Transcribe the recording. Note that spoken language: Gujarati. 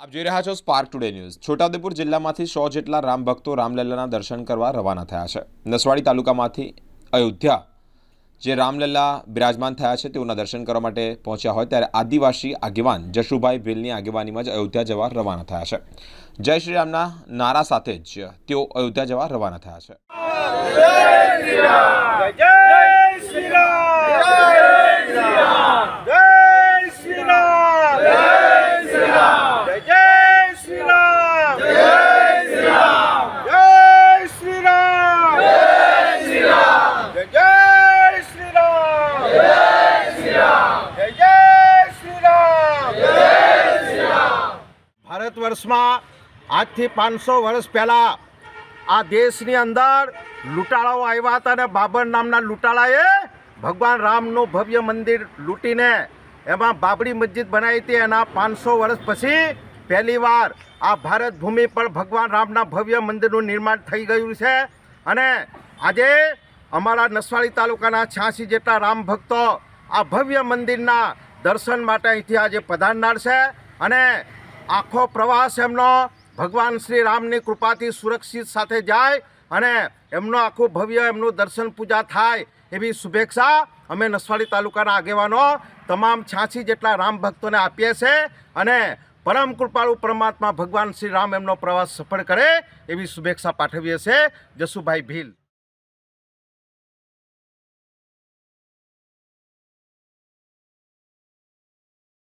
આપ જોઈ રહ્યા છો સ્પાર્ક ટુડે ન્યૂઝ છોટાઉદેપુર જિલ્લામાંથી સો જેટલા રામ ભક્તો રામલલ્લાના દર્શન કરવા રવાના થયા છે. નસવાડી તાલુકામાંથી અયોધ્યા, જે રામલલ્લા બિરાજમાન થયા છે, તેઓના દર્શન કરવા માટે પહોંચ્યા હોય ત્યારે આદિવાસી આગેવાન જશુભાઈ ભીલની આગેવાનીમાં જ અયોધ્યા જવા રવાના થયા છે. જય શ્રી રામના નારા સાથે જ તેઓ અયોધ્યા જવા રવાના થયા છે જય શ્રી રામ જય શ્રી રામ જય શ્રી રામ જય શ્રી રામ જય શ્રી રામ જય શ્રી રામ જય શ્રી રામ જય શ્રી રામ જય શ્રી રામ જય શ્રી રામ જય શ્રી રામ જય શ્રી રામ ભારત વર્ષમાં આજથી પાંચસો વર્ષ પહેલાં આ દેશની અંદર લૂંટાળાઓ આવ્યા હતા અને બાબર નામના લૂંટાળાએ ભગવાન રામનું ભવ્ય મંદિર લૂંટીને એમાં બાબરી મસ્જિદ બનાવી હતી. એના પાંચસો વર્ષ પછી પહેલીવાર આ ભારત ભૂમિ પર ભગવાન રામના ભવ્ય મંદિરનું નિર્માણ થઈ ગયું છે. અને આજે અમારા નસવાડી તાલુકાના છ્યાસી જેટલા રામ ભક્તો આ ભવ્ય મંદિરના દર્શન માટે અહીંથી આજે પધારનાર છે. અને આખો પ્રવાસ એમનો ભગવાન શ્રી રામની કૃપાથી સુરક્ષિત સાથે જાય અને એમનો આખું ભવ્ય એમનું દર્શન પૂજા થાય એવી શુભેચ્છા અમે નસવાડી તાલુકાના આગેવાનો તમામ છ્યાસી જેટલા રામ ભક્તોને આપીએ છીએ. અને પરમ કૃપાળુ પરમાત્મા ભગવાન શ્રી રામ એમનો પ્રવાસ સફળ કરે એવી શુભેચ્છા પાઠવીએ છીએ જસુભાઈ ભીલ.